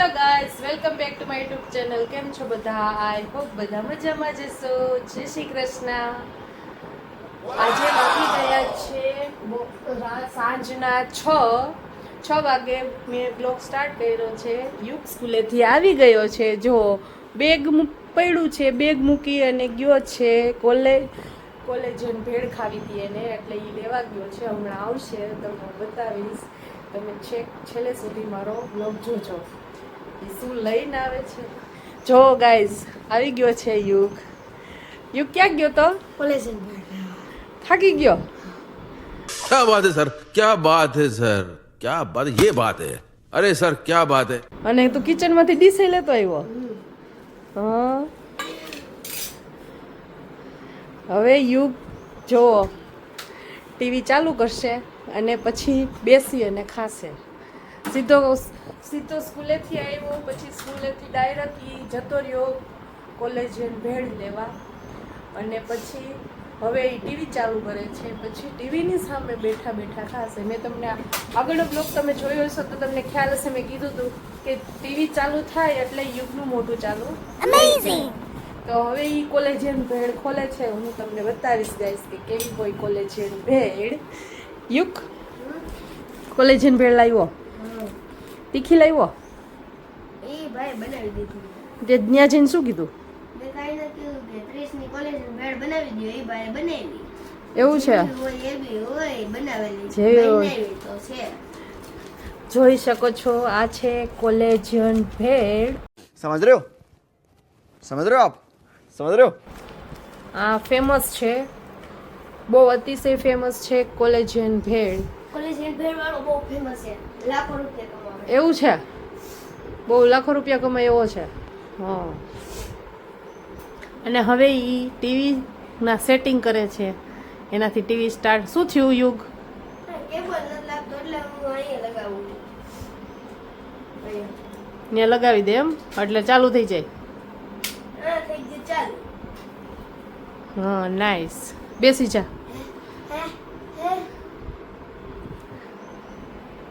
Hello guys welcome back to my YouTube channel કેમ છો બધા? આઈ હોપ બધા મજામાં જશો જય શ્રી કૃષ્ણ. આજે વાગી ગયા છે સાંજના છ. છ વાગે મેં બ્લોગ સ્ટાર્ટ કર્યો છે. યુગ સ્કૂલેથી આવી ગયો છે. જો બેગ પડ્યું છે. બેગ મૂકી અને ગયો છે. કોલેજ કોલેજ જઈને ભેળ ખાવી હતી એને, એટલે એ લેવા ગયો છે. હમણાં આવશે. તમને બતાવીશ. તમે છેક છેલ્લે સુધી મારો બ્લોગ જોજો. શું લઈને આવે છે જો ગાઈઝ આવી ગયો છે યુગ યુગ ક્યાં ગયો તો કોલેજ થાકી ગયો क्या बात है सर क्या बात है सर क्या बात ये बात है अरे सर क्या बात है અને તું કિચનમાંથી ડીશે લેતો આવ્યો હા હવે યુગ જો ટીવી ચાલુ કરશે અને પછી બેસી અને ખાશે સીધો સીધો સ્કૂલેથી આવ્યો પછી સ્કૂલેથી ડાયરેક્ટ જતો રહ્યો કોલેજ ભેળ લેવા. અને પછી હવે એ ટીવી ચાલુ કરે છે. પછી ટીવીની સામે બેઠા બેઠા ખાશે મેં તમને આગળનો બ્લોગ તમે જોયો હશો તો તમને ખ્યાલ હશે. મેં કીધું હતું કે ટીવી ચાલુ થાય એટલે યુગનું મોટું ચાલુ તો હવે એ કોલેજિયન ભેળ ખોલે છે. હું તમને બતાવીશ ગાઈશ કે કેવી કોઈ કોલેજિયન ભેળ. યુગ. કોલેજિયન ભેળ લાવ્યો. તીખી લાવ્યો? એ તે ત્યાં શું કીધું? એવું છે? છે. જોઈ શકો છો આ છે કોલેજિયન ભેળ. સમજ રહ્યો? સમજ રહ્યો આપ? સમજ રહ્યો? આ ફેમસ છે. બહુ અતિશય ફેમસ છે કોલેજિયન ભેળ. કોલેજિયન ભેળ વાળો બહુ ફેમસ છે. લાખો રૂપિયા એવું છે? બહુ લાખો રૂપિયા કમાય એવો છે. હા. અને હવે એ ટીવીના સેટિંગ કરે છે. એનાથી ટીવી સ્ટાર્ટ શું થયું યુગ. ને લગાવી દે એમ? એટલે ચાલુ થઈ જાય. હા નાઇસ બેસી જા હે હે આઈસ.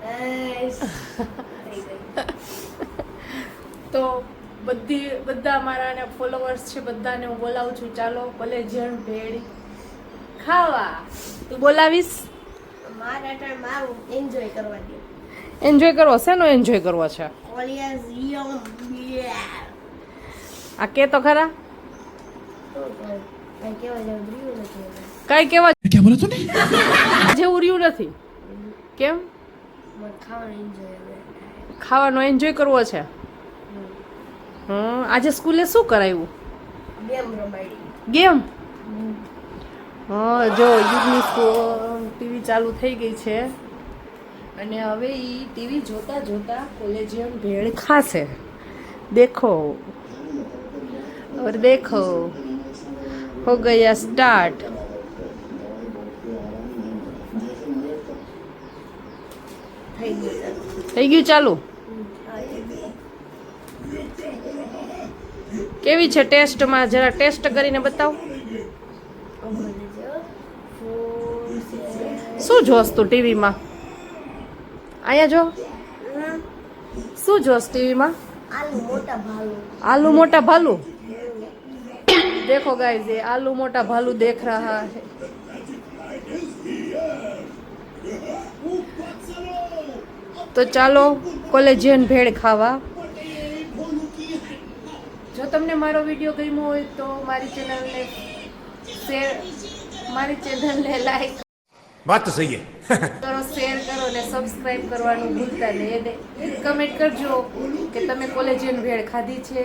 થઈ ગઈ. તો બધી બધા મારા ફોલોવર્સ છે બધાને હું બોલાવું છું. ચાલો કોલેજિયન ભેળ. ખાવા. તું બોલાવીશ? મારું એન્જોય કરવા એન્જોય કરવો શેનો એન્જોય કરવો છે? આ કે તો ખરા? કઈ કેવા જેવું રહ્યું નથી? કેમ? ખાવાનો એન્જોય કરવો છે? હમ. આજે સ્કૂલે શું કરાયું? ગેમ હા જો યુગની ટીવી ચાલુ થઈ ગઈ છે. અને હવે એ ટીવી જોતા જોતા કોલેજિયમ ભેળ ખાશે. દેખો. ઓર દેખો. હો ગયા સ્ટાર્ટ થઈ ગયું ચાલુ? કેવી છે ટેસ્ટમાં? જરા ટેસ્ટ કરીને બતાવો. શું જોસ તું ટીવીમાં? અહીંયા જો. શું જોસ ટીવીમાં? આલુ મોટા ભાલુ. દેખો ગાઈઝ, એ આલુ મોટા ભાલુ દેખ રહા હે. તો ચાલો કોલેજિયન ભેળ ખાવા. જો તમને મારો વીડિયો ગમ્યો હોય તો મારી ચેનલને શેર મારી ચેનલને લાઈક વાત તો સહી કરો શેર કરો ને સબસ્ક્રાઇબ કરવાનું ભૂલતા નહીં. એને કમેન્ટ કરજો કે તમે કોલેજિયન ભેળ ખાધી છે?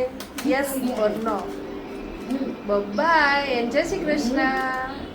Yes or no bye and જય શ્રી કૃષ્ણ.